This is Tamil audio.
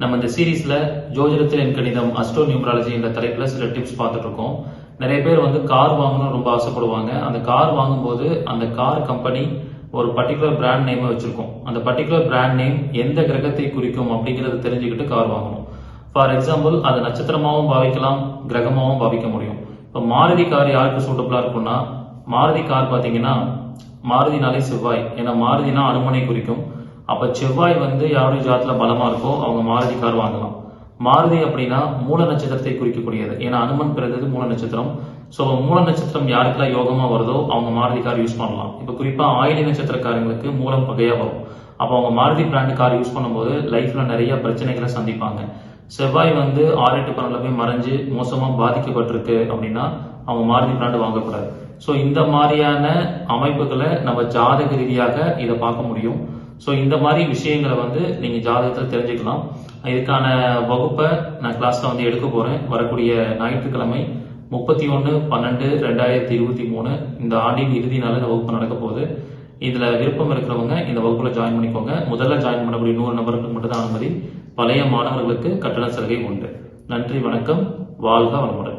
நம்ம இந்த சீரீஸ்ல ஜோதிடத்தில் என் கணிதம் அஸ்ட்ரோ நியூமராலஜி என்ற தலைப்புல சில டிப்ஸ் பார்த்துட்டு இருக்கோம் நிறைய பேர் வந்து கார் வாங்கணும்னு ரொம்ப ஆசைப்படுவாங்க. அந்த கார் வாங்கும்போது அந்த கார் கம்பெனி ஒரு பர்டிகுலர் பிராண்ட் நேமை வச்சிருக்கோம். அந்த பர்டிகுலர் பிராண்ட் நேம் எந்த கிரகத்தை குறிக்கும் அப்படிங்கறத தெரிஞ்சுக்கிட்டு கார் வாங்கணும். ஃபார் எக்ஸாம்பிள் அது நட்சத்திரமாவும் பாவிக்கலாம் கிரகமாவும் பாவிக்க முடியும். இப்போ மாருதி கார் யாருக்கு சூட்டபிளா இருக்கும்னா மாருதி கார் பாத்தீங்கன்னா மாருதினாலே செவ்வாய். ஏன்னா மாருதினா அனுமனை குறிக்கும். அப்போ செவ்வாய் வந்து யாருடைய ஜாத்தில் பலமாக இருக்கோ அவங்க மாருதி கார் வாங்கலாம். மாருதி அப்படின்னா மூல நட்சத்திரத்தை குறிக்கக்கூடியது. ஏன்னா அனுமன் பிறந்தது மூல நட்சத்திரம். ஸோ மூல நட்சத்திரம் யாருக்கெல்லாம் யோகமாக வருதோ அவங்க மாருதி கார் யூஸ் பண்ணலாம். இப்போ குறிப்பாக ஆயிலி நட்சத்திரக்காரங்களுக்கு மூலம் பகையாக வரும். அப்போ அவங்க மாருதி பிராண்ட் கார் யூஸ் பண்ணும்போது லைஃப்பில் நிறைய பிரச்சனைகளை சந்திப்பாங்க. செவ்வாய் வந்து ஆறு எட்டு பன்னெண்டுல போய் மறைஞ்சு மோசமாக பாதிக்கப்பட்டிருக்கு அப்படின்னா அவங்க மாருதி பிராண்டு வாங்கக்கூடாது. ஸோ இந்த மாதிரியான அமைப்புகளை நம்ம ஜாதக ரீதியாக இதை பார்க்க முடியும். ஸோ இந்த மாதிரி விஷயங்களை வந்து நீங்கள் ஜாதகத்தில் தெரிஞ்சுக்கலாம். இதுக்கான வகுப்பை நான் கிளாஸில் வந்து எடுக்க போகிறேன் வரக்கூடிய ஞாயிற்றுக்கிழமை முப்பத்தி ஒன்று பன்னெண்டு ரெண்டாயிரத்தி இருபத்தி மூணு இந்த ஆண்டின் இறுதி நாள் இந்த வகுப்பு நடக்க போகுது. இதில் விருப்பம் இருக்கிறவங்க இந்த வகுப்பில் ஜாயின் பண்ணிக்கோங்க. முதல்ல ஜாயின் பண்ணக்கூடிய நூறு நபர்களுக்கு மட்டும்தான் அனுமதி. பழைய மாணவர்களுக்கு கட்டண சலுகை உண்டு. நன்றி வணக்கம். வாழ்க வளமுடன்.